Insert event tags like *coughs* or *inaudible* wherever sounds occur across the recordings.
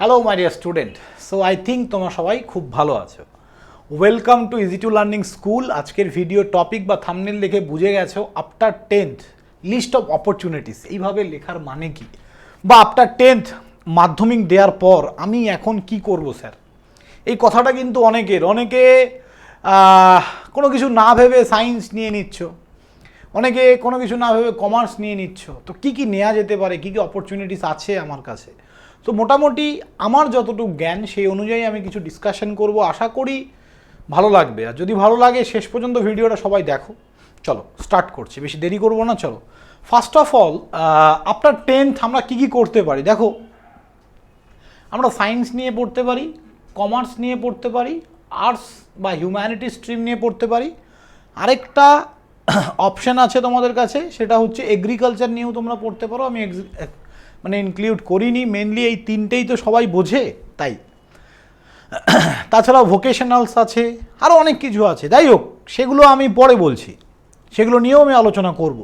Hello my dear student so I think তোমরা সবাই খুব ভালো আছো। Welcome to easy to learning school আজকের ভিডিও টপিক বা থামনেল দেখে বুঝে গেছো after tenth list of opportunities এইভাবে লেখার মানে কি? বা আফটার টেন্থ মাধ্যমিক দেওয়ার পর আমি এখন কি করব, স্যার? এই কথাটা কিন্তু অনেকের। অনেকে কোনো কিছু না ভেবে সায়েন্স নিয়ে নিচ্ছ। অনেকে কোনো কিছু না ভেবে কমার্স নিয়ে নিচ্ছ। তো কি কি নেওয়া যেতে পারে? কি কি অপরচুনিটিস আছে আমার কাছে? তো মোটামুটি আমার যতটুকু জ্ঞান, সেই অনুযায়ী আমি কিছু ডিসকাশন করব। আশা করি ভালো লাগবে। আর যদি ভালো লাগে, শেষ পর্যন্ত ভিডিওটা সবাই দেখো। চলো স্টার্ট করছি। বেশি দেরি করব না, চলো। First of all after tenth আমরা কি কি করতে পারি? দেখো, আমরা সায়েন্স নিয়ে পড়তে পারি কমার্স নিয়ে পড়তে পারি আর্টস বা হিউম্যানিটি স্ট্রিম নিয়ে পড়তে পারি। আরেকটা *coughs* অপশান আছে তোমাদের কাছে, সেটা হচ্ছে এগ্রিকালচার নিয়েও তোমরা পড়তে পারো। আমি মানে ইনক্লুড করিনি মেনলি এই তিনটেই তো সবাই বোঝে, তাই। তাছাড়াও ভোকেশনালস আছে আরও অনেক কিছু আছে। যাই হোক, সেগুলো আমি পরে বলছি। সেগুলো নিয়েও আমি আলোচনা করব।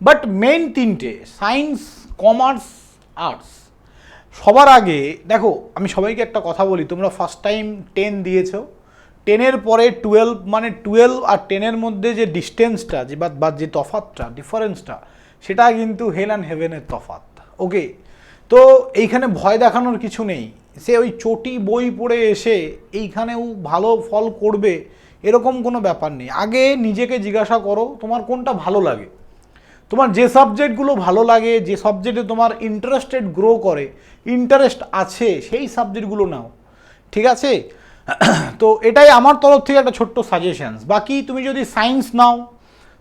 বাট মেন তিনটে সায়েন্স কমার্স আর্টস সবার আগে, দেখো, আমি সবাইকে একটা কথা বলি, তোমরা ফার্স্ট টাইম টেন দিয়েছ। টেনের পরে টুয়েলভ মানে টুয়েলভ আর টেনের মধ্যে যে ডিস্টেন্সটা যে বা যে তফাতটা ডিফারেন্সটা সেটা কিন্তু হেল অ্যান্ড হেভেনের তফাত ওকে তো এইখানে ভয় দেখানোর কিছু নেই। সে ওই চটি বই পড়ে এসে এইখানেও ভালো ফল করবে, এরকম কোনো ব্যাপার নেই। আগে নিজেকে জিজ্ঞাসা করো, তোমার কোনটা ভালো লাগে? তোমার যে সাবজেক্টগুলো ভালো লাগে, যে সাবজেক্টে তোমার ইন্টারেস্টেড গ্রো করে, ইন্টারেস্ট আছে, সেই সাবজেক্টগুলো নাও। ঠিক আছে? *clears throat* তো এটাই আমার তরফ থেকে একটা ছোট্ট সাজেশানস বাকি তুমি যদি সায়েন্স নাও,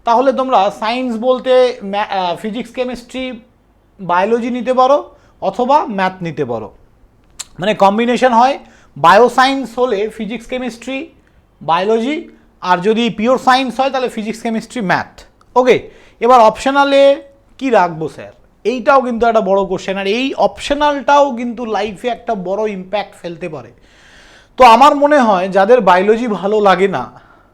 তাহলে তোমরা সায়েন্স বলতে ফিজিক্স কেমিস্ট্রি বায়োলজি নিতে পারো। অথবা ম্যাথ নিতে পারো। মানে কম্বিনেশন হয় বায়োসায়েন্স হলে ফিজিক্স কেমিস্ট্রি বায়োলজি আর যদি পিওর সায়েন্স হয় তাহলে ফিজিক্স কেমিস্ট্রি ম্যাথ ওকে এবার অপশনালে কি রাখব স্যার? এইটাও কিন্তু একটা বড় কোশ্চেন আর এই অপশনালটাও কিন্তু লাইফে একটা বড় ইম্প্যাক্ট ফেলতে পারে। তো আমার মনে হয় যাদের বায়োলজি ভালো লাগে না,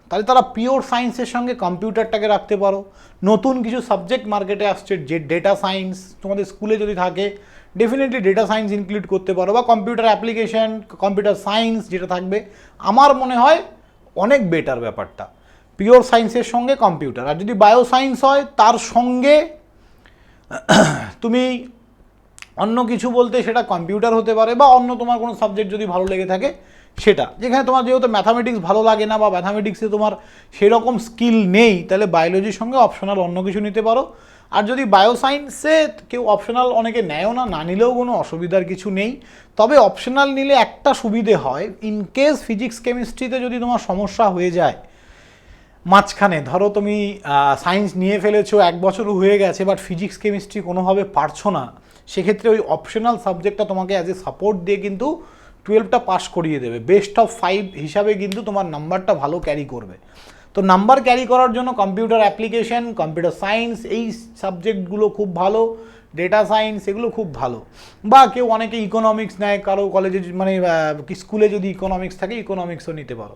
তাহলে তারা পিওর সায়েন্সের সঙ্গে কম্পিউটারটাকে রাখতে পারো। নতুন কিছু সাবজেক্ট মার্কেটে আসছে, যে ডেটা সায়েন্স তোমাদের স্কুলে যদি থাকে ডেফিনেটলি ডেটা সায়েন্স ইনক্লুড করতে পারো বা কম্পিউটার অ্যাপ্লিকেশান কম্পিউটার সায়েন্স যেটা থাকবে, আমার মনে হয় অনেক বেটার ব্যাপারটা। পিওর সায়েন্সের সঙ্গে কম্পিউটার আর যদি বায়ো সায়েন্স হয়, তার সঙ্গে *coughs* তুমি অন্য কিছু বলতে সেটা কম্পিউটার হতে পারে বা অন্য তোমার কোনো সাবজেক্ট যদি ভালো লেগে থাকে, সেটা। যেখানে তোমার যেহেতু ম্যাথামেটিক্স ভালো লাগে না বা ম্যাথামেটিক্সে তোমার সেরকম স্কিল নেই, তাহলে বায়োলজির সঙ্গে অপশনাল অন্য কিছু নিতে পারো। আর যদি বায়োসায়েন্সে কেউ অপশনাল অনেকে নেয়ও না না নিলেও কোনো অসুবিধার কিছু নেই। তবে অপশনাল নিলে একটা সুবিধে হয় ইন কেস ফিজিক্স কেমিস্ট্রিতে যদি তোমার সমস্যা হয়ে যায়, মাঝখানে, ধরো তুমি সায়েন্স নিয়ে ফেলেছো, এক বছরও হয়ে গেছে বাট ফিজিক্স কেমিস্ট্রি কোনোভাবে পারছ না, সেক্ষেত্রে ওই অপশনাল সাবজেক্টটা তোমাকে অ্যাজ এ সাপোর্ট দিয়ে কিন্তু টুয়েলভটা পাস করিয়ে দেবে। বেস্ট অফ ফাইভ হিসাবে কিন্তু তোমার নাম্বারটা ভালো ক্যারি করবে। তো নাম্বার ক্যারি করার জন্য কম্পিউটার অ্যাপ্লিকেশন, কম্পিউটার সায়েন্স, এই সাবজেক্টগুলো খুব ভালো, ডেটা সায়েন্স, এগুলো খুব ভালো। বা কেউ অনেকে ইকোনমিক্স নেয়, কারও কলেজে মানে স্কুলে যদি ইকোনমিক্স থাকে ইকোনমিক্সও নিতে পারো।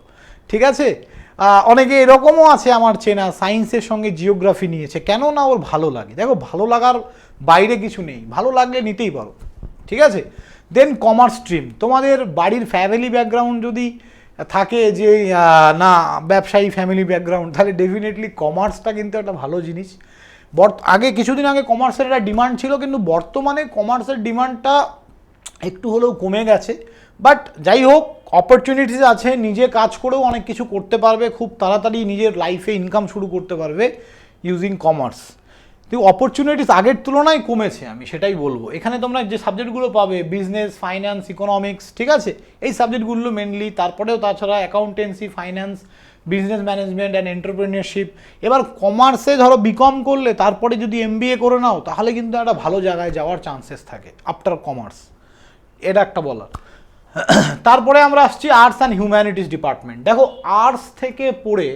ঠিক আছে? অনেকে এরকমও আছে আমার চেনা, সায়েন্সের সঙ্গে জিওগ্রাফি নিয়েছে। কেন না ওর ভালো লাগে? দেখো, ভালো লাগার বাইরে কিছু নেই। ভালো লাগলে নিতেই পারো। ঠিক আছে? দেন কমার্স স্ট্রিম তোমাদের বাড়ির ফ্যামিলি ব্যাকগ্রাউন্ড যদি থাকে যে না, ব্যবসায়ী ফ্যামিলি ব্যাকগ্রাউন্ড তাহলে ডেফিনেটলি কমার্সটা কিন্তু একটা ভালো জিনিস। বর্ত, আগে কিছুদিন আগে কমার্সের একটা ডিমান্ড ছিল, কিন্তু বর্তমানে কমার্সের ডিমান্ডটা একটু হলেও কমে গেছে। বাট যাই হোক অপরচুনিটিস আছে, নিজে কাজ করেও অনেক কিছু করতে পারবে, খুব তাড়াতাড়ি নিজের লাইফে ইনকাম শুরু করতে পারবে ইউজিং কমার্স তো অপরচুনিটিস আগের তুলনায় কমেছে, আমি সেটাই বলব। এখানে তোমরা যে সাবজেক্টগুলো পাবে বিজনেস ফাইন্যান্স ইকোনমিক্স ঠিক আছে? এই সাবজেক্টগুলো মেনলি তারপরেও তাছাড়া accountancy finance business management and entrepreneurship এবার কমার্সে ধরো বিকম করলে, তারপরে যদি এমবিএ করে নাও, তাহলে কিন্তু একটা ভালো জায়গায় যাওয়ার চান্সেস থাকে আফটার কমার্স এটা একটা বলার। তারপরে আমরা আসছি আর্টস অ্যান্ড হিউম্যানিটিস ডিপার্টমেন্ট দেখো আর্টস থেকে পড়ে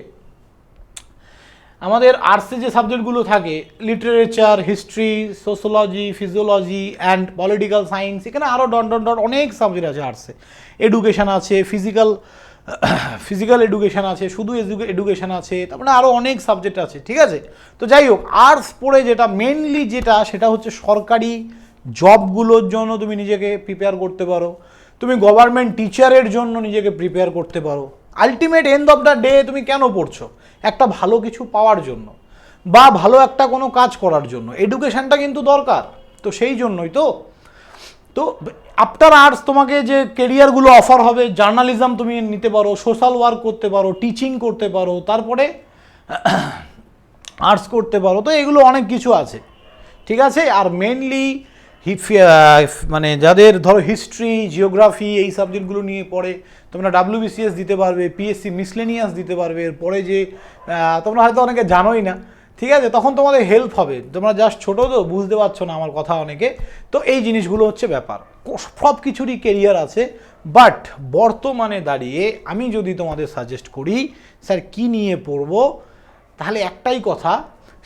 আমাদের আর্টসে যে সাবজেক্টগুলো থাকে literature history sociology physiology and political science এখানে আরও ডন ডন ডট অনেক সাবজেক্ট আছে আর্টসে এডুকেশন আছে ফিজিক্যাল ফিজিক্যাল এডুকেশন আছে, শুধু এডুকেশন আছে, তারপরে আরও অনেক সাবজেক্ট আছে, ঠিক আছে? তো যাই হোক আর্টস পড়ে যেটা মেনলি যেটা, সেটা হচ্ছে সরকারি জবগুলোর জন্য তুমি নিজেকে প্রিপেয়ার করতে পারো। তুমি গভর্নমেন্ট টিচারের জন্য নিজেকে প্রিপেয়ার করতে পারো। Ultimate end of the day তুমি কেন পড়ছো? একটা ভালো কিছু পাওয়ার জন্য বা ভালো একটা কোনো কাজ করার জন্য। এডুকেশনটা কিন্তু দরকার, তো সেই জন্যই তো। তো আফটার আর্টস তোমাকে যে কেরিয়ারগুলো অফার হবে জার্নালিজম তুমি নিতে পারো সোশ্যাল ওয়ার্ক করতে পারো টিচিং করতে পারো, তারপরে *coughs* আর্টস করতে পারো, তো এগুলো অনেক কিছু আছে। ঠিক আছে? আর মেনলি মানে যাদের ধরো হিস্ট্রি জিওগ্রাফি এই সাবজেক্টগুলো নিয়ে পড়ে, তোমরা ডাব্লিউবিসিএস দিতে পারবে পিএসসি মিসলেনিয়াস দিতে পারবে, এরপরে যে তোমরা হয়তো অনেকে জানোই না, ঠিক আছে? তখন তোমাদের হেল্প হবে। তোমরা জাস্ট ছোটো তো, বুঝতে পারছ না আমার কথা অনেকে। তো এই জিনিসগুলো হচ্ছে ব্যাপার। সব কিছুরই কেরিয়ার আছে বাট বর্তমানে দাঁড়িয়ে আমি যদি তোমাদের সাজেস্ট করি, স্যার কি নিয়ে পড়ব? তাহলে একটাই কথা,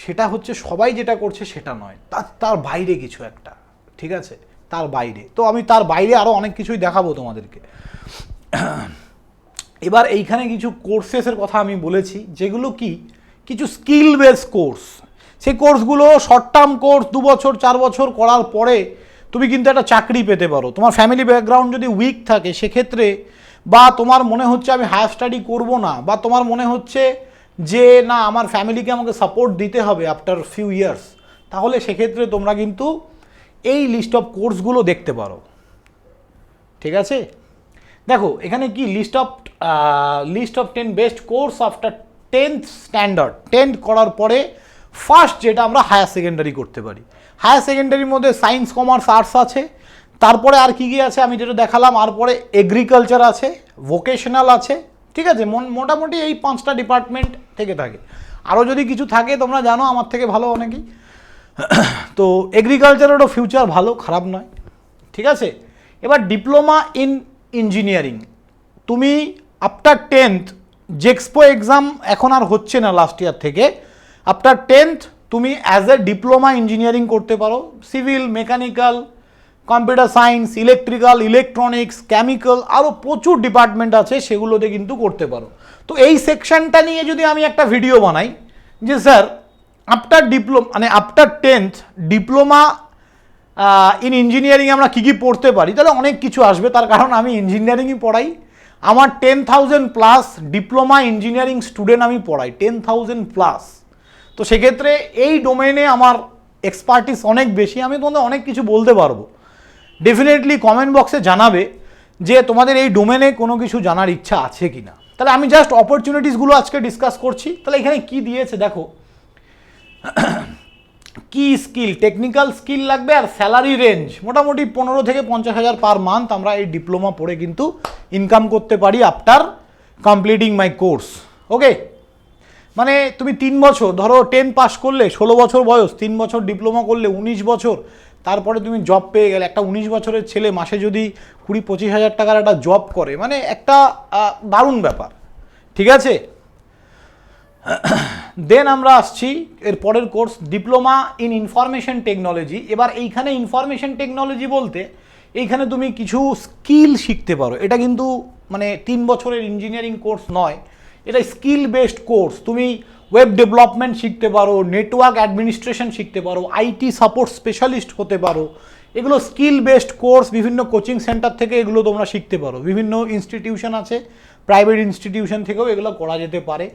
সেটা হচ্ছে সবাই যেটা করছে সেটা নয়। তার তার বাইরে কিছু একটা। ঠিক আছে? তার বাইরে। তো আমি তার বাইরে আরও অনেক কিছুই দেখাবো তোমাদেরকে। এবার এইখানে কিছু কোর্সেসের কথা আমি বলেছি, যেগুলো কি? কিছু স্কিল বেস কোর্স সেই কোর্সগুলো শর্ট টার্ম কোর্স দু বছর, চার বছর করার পরে তুমি কিন্তু একটা চাকরি পেতে পারো। তোমার ফ্যামিলি ব্যাকগ্রাউন্ড যদি উইক থাকে, সেক্ষেত্রে বা তোমার মনে হচ্ছে আমি হায়ার স্টাডি করব না, বা তোমার মনে হচ্ছে যে, না, আমার ফ্যামিলিকে আমাকে সাপোর্ট দিতে হবে আফটার ফিউ ইয়ার্স তাহলে সেক্ষেত্রে তোমরা কিন্তু এই লিস্ট অফ কোর্সগুলো দেখতে পারো। ঠিক আছে? দেখো, এখানে কি list of list of ten best course after tenth standard tenth করার পরে ফার্স্ট যেটা আমরা হায়ার সেকেন্ডারি করতে পারি। হায়ার সেকেন্ডারির মধ্যে সায়েন্স কমার্স আর্টস আছে। তারপরে আর কি কী আছে আমি যেটা দেখালাম, আর পরে এগ্রিকালচার আছে ভোকেশনাল আছে। ঠিক আছে? মোটামুটি এই পাঁচটা ডিপার্টমেন্ট থেকে থাকে। আরও যদি কিছু থাকে তোমরা জানো, আমার থেকে ভালো অনেকেই। *coughs* তো এগ্রিকালচারেরও ফিউচার ভালো, খারাপ নয়। ঠিক আছে? এবার ডিপ্লোমা ইন ইঞ্জিনিয়ারিং তুমি আফটার টেন্থ জেক্সপো এক্সাম এখন আর হচ্ছে না লাস্ট ইয়ার থেকে। আফটার টেন্থ তুমি অ্যাজ এ ডিপ্লোমা ইঞ্জিনিয়ারিং করতে পারো। Civil mechanical computer science electrical electronics chemical আরও প্রচুর ডিপার্টমেন্ট আছে, সেগুলোতে কিন্তু করতে পারো। তো এই সেকশনটা নিয়ে যদি আমি একটা ভিডিও বানাই, যে স্যার আফটার ডিপ্লোম মানে after tenth diploma in engineering আমরা কী কী পড়তে পারি? তাহলে অনেক কিছু আসবে। তার কারণ আমি ইঞ্জিনিয়ারিংই পড়াই। আমার ten thousand plus diploma engineering student আমি পড়াই টেন থাউজেন্ড প্লাস তো সেক্ষেত্রে এই ডোমেনে আমার এক্সপার্টিস অনেক বেশি। আমি তোমাদের অনেক কিছু বলতে পারব। ডেফিনেটলি কমেন্ট বক্সে জানাবে যে তোমাদের এই ডোমেনে কোনো কিছু জানার ইচ্ছা আছে কি না তাহলে আমি জাস্ট অপরচুনিটিসগুলো আজকে ডিসকাস করছি। তাহলে এখানে কি দিয়েছে দেখো। *clears throat* কি স্কিল? টেকনিক্যাল স্কিল লাগবে আর স্যালারি রেঞ্জ মোটামুটি পনেরো থেকে পঞ্চাশ হাজার পার মান্থ আমরা এই ডিপ্লোমা পড়ে কিন্তু ইনকাম করতে পারি after completing my course okay মানে তুমি তিন বছর, ধরো টেন পাস করলে, ষোলো বছর বয়স, তিন বছর ডিপ্লোমা করলে, উনিশ বছর, তারপরে তুমি জব পেয়ে গেলে, একটা উনিশ বছরের ছেলে মাসে যদি কুড়ি পঁচিশ হাজার টাকার একটা জব করে মানে একটা দারুণ ব্যাপার। ঠিক আছে? দেন আমরা আসছি এর পরের course diploma in information technology এবার এইখানে ইনফরমেশন টেকনোলজি বলতে এইখানে তুমি কিছু স্কিল শিখতে পারো। এটা কিন্তু মানে তিন বছরের ইঞ্জিনিয়ারিং কোর্স নয়। এটা স্কিল বেসড কোর্স তুমি ওয়েব ডেভেলপমেন্ট শিখতে পারো নেটওয়ার্ক অ্যাডমিনিস্ট্রেশন শিখতে পারো আইটি সাপোর্ট স্পেশালিস্ট হতে পারো। এগুলো স্কিল বেসড কোর্স বিভিন্ন কোচিং সেন্টার থেকে এগুলো তোমরা শিখতে পারো। বিভিন্ন ইনস্টিটিউশন আছে প্রাইভেট ইনস্টিটিউশন থেকেও এগুলো করা যেতে পারে।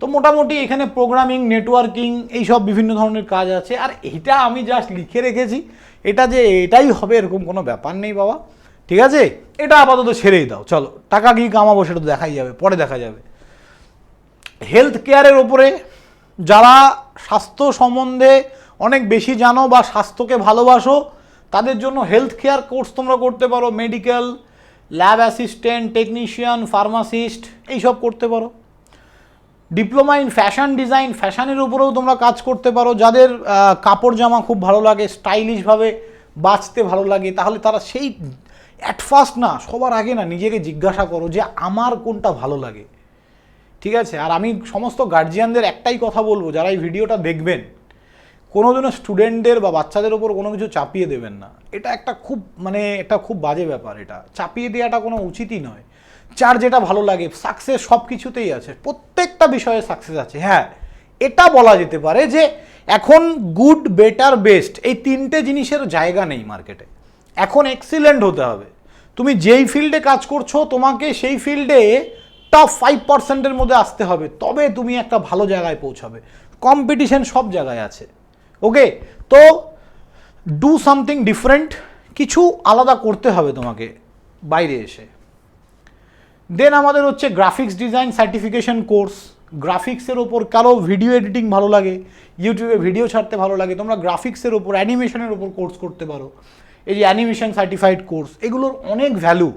তো মোটামুটি এখানে প্রোগ্রামিং নেটওয়ার্কিং এইসব বিভিন্ন ধরনের কাজ আছে। আর এটা আমি জাস্ট লিখে রেখেছি। এটা যে এটাই হবে এরকম কোনো ব্যাপার নেই বাবা। ঠিক আছে? এটা আপাতত ছেড়েই দাও। চলো, টাকা কি কামাবো, সেটা তো দেখাই যাবে, পরে দেখা যাবে। হেলথ কেয়ারের ওপরে যারা স্বাস্থ্য সম্বন্ধে অনেক বেশি জানো বা স্বাস্থ্যকে ভালোবাসো, তাদের জন্য হেলথ কেয়ার কোর্স তোমরা করতে পারো। Medical lab assistant technician pharmacist এইসব করতে পারো। ডিপ্লোমা ইন ফ্যাশন ডিজাইন, ফ্যাশনের উপরেও তোমরা কাজ করতে পারো। যাদের কাপড় জামা খুব ভালো লাগে স্টাইলিশভাবে বাঁচতে ভালো লাগে, তাহলে তারা সেই অ্যাট ফার্স্ট না, সবার আগে না নিজেকে জিজ্ঞাসা করো যে আমার কোনটা ভালো লাগে। ঠিক আছে? আর আমি সমস্ত গার্জিয়ানদের একটাই কথা বলব, যারা এই ভিডিওটা দেখবেন কোনো দিনও স্টুডেন্টদের বা বাচ্চাদের ওপর কোনো কিছু চাপিয়ে দেবেন না। এটা একটা খুব মানে একটা খুব বাজে ব্যাপার এটা। চাপিয়ে দেওয়াটা কোনো উচিতই নয়। যার যেটা ভালো লাগে সাকসেস সব কিছুতেই আছে প্রত্যেকটা বিষয়ে সাকসেস আছে। হ্যাঁ এটা বলা যেতে পারে যে এখন গুড বেটার বেস্ট এই তিনটে জিনিসের জায়গা নেই মার্কেটে এখন এক্সিলেন্ট হতে হবে। তুমি যেই ফিল্ডে কাজ করছ, তোমাকে সেই ফিল্ডে টপ ফাইভ পার্সেন্টের মধ্যে আসতে হবে। তবে তুমি একটা ভালো জায়গায় পৌঁছাবে। কম্পিটিশন সব জায়গায় আছে। ওকে তো ডু সামথিং ডিফারেন্ট কিছু আলাদা করতে হবে তোমাকে বাইরে এসে। দেন আমাদের হচ্ছে গ্রাফিক্স ডিজাইন সার্টিফিকেশন কোর্স গ্রাফিক্সের ওপর কারও ভিডিও এডিটিং ভালো লাগে ইউটিউবে ভিডিও ছাড়তে ভালো লাগে। তোমরা গ্রাফিক্সের ওপর অ্যানিমেশনের ওপর কোর্স করতে পারো। এই যে অ্যানিমেশন সার্টিফাইড কোর্স এগুলোর অনেক ভ্যালু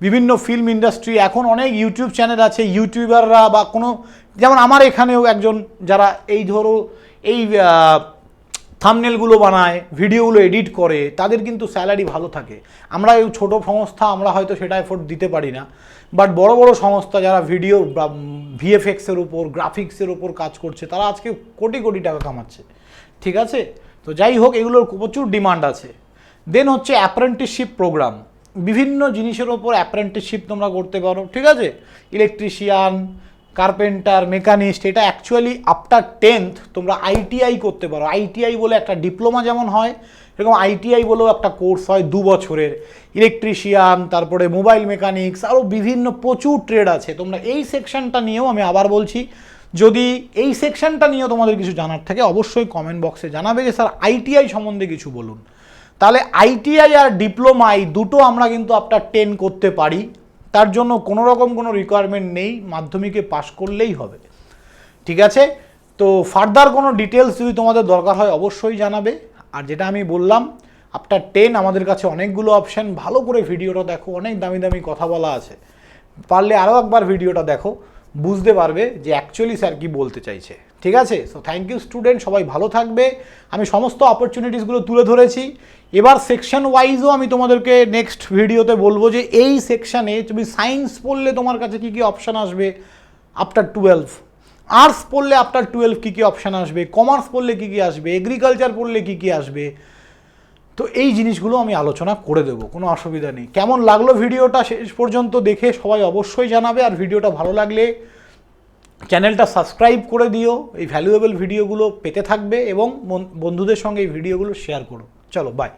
বিভিন্ন ফিল্ম ইন্ডাস্ট্রি এখন অনেক ইউটিউব চ্যানেল আছে ইউটিউবাররা বা কোনো, যেমন আমার এখানেও একজন, যারা এই ধরো, এই থামনেলগুলো বানায় ভিডিওগুলো এডিট করে, তাদের কিন্তু স্যালারি ভালো থাকে। আমরা এই ছোটো সংস্থা, আমরা হয়তো সেটা এফোর্ট দিতে পারি না। বাট বড় বড় সংস্থা যারা ভিডিও ভিএফএক্সের উপর গ্রাফিক্সের উপর কাজ করছে, তারা আজকে কোটি কোটি টাকা কামাচ্ছে। ঠিক আছে? তো যাই হোক, এগুলোর প্রচুর ডিমান্ড আছে। দেন হচ্ছে অ্যাপ্রেন্টিসশিপ প্রোগ্রাম বিভিন্ন জিনিসের ওপর অ্যাপ্রেন্টিসশিপ তোমরা করতে পারো, ঠিক আছে? ইলেকট্রিশিয়ান কার্পেন্টার মেকানিস্ট এটা অ্যাকচুয়ালি আফটার টেন্থ তোমরা আইটিআই করতে পারো। আইটিআই বলে একটা ডিপ্লোমা যেমন হয় এরকম আইটিআই বলেও একটা কোর্স হয় দু বছরের। ইলেকট্রিশিয়ান তারপরে মোবাইল মেকানিক্স আরও বিভিন্ন প্রচুর ট্রেড আছে। তোমরা এই সেকশনটা নিয়েও আমি আবার বলছি, যদি এই সেকশনটা নিয়েও তোমাদের কিছু জানার থাকে, অবশ্যই কমেন্ট বক্সে জানাবে যে, স্যার আইটিআই সম্বন্ধে কিছু বলুন। তাহলে আইটিআই আর ডিপ্লোমা এই দুটো আমরা কিন্তু আফটার টেন করতে পারি। তার জন্য কোনো রকম কোনো রিকোয়ারমেন্ট নেই, মাধ্যমিকে পাশ করলেই হবে। ঠিক আছে? তো ফার্দার কোনো ডিটেলস যদি তোমাদের দরকার হয় অবশ্যই জানাবে। আর যেটা আমি বললাম আফটার টেন আমাদের কাছে অনেকগুলো অপশান ভালো করে ভিডিওটা দেখো, অনেক দামি দামি কথা বলা আছে। পারলে আরও একবার ভিডিওটা দেখো, বুঝতে পারবে যে অ্যাকচুয়ালি স্যার কি বলতে চাইছে। ঠিক আছে? সো থ্যাংক ইউ স্টুডেন্ট সবাই ভালো থাকবে। আমি সমস্ত অপরচুনিটিসগুলো তুলে ধরেছি। এবার সেকশন ওয়াইজও আমি তোমাদেরকে নেক্সট ভিডিওতে বলব যে এই সেকশানে তুমি সায়েন্স পড়লে তোমার কাছে কী কী অপশান আসবে? আফটার টুয়েলভ আর্টস পড়লে আফটার টুয়েলভ কী কী অপশান আসবে? কমার্স পড়লে কী কী আসবে? এগ্রিকালচার পড়লে কী কী আসবে? তো এই জিনিসগুলো আমি আলোচনা করে দেবো, কোনো অসুবিধা নেই। কেমন লাগল ভিডিওটা শেষ পর্যন্ত দেখে সবাই অবশ্যই জানাবে। আর ভিডিওটা ভালো লাগলে চ্যানেলটা সাবস্ক্রাইব করে দিও, এই ভ্যালুয়েবল ভিডিওগুলো পেতে থাকবে এবং বন্ধুদের সঙ্গে এই ভিডিওগুলো শেয়ার করো। চলো বাই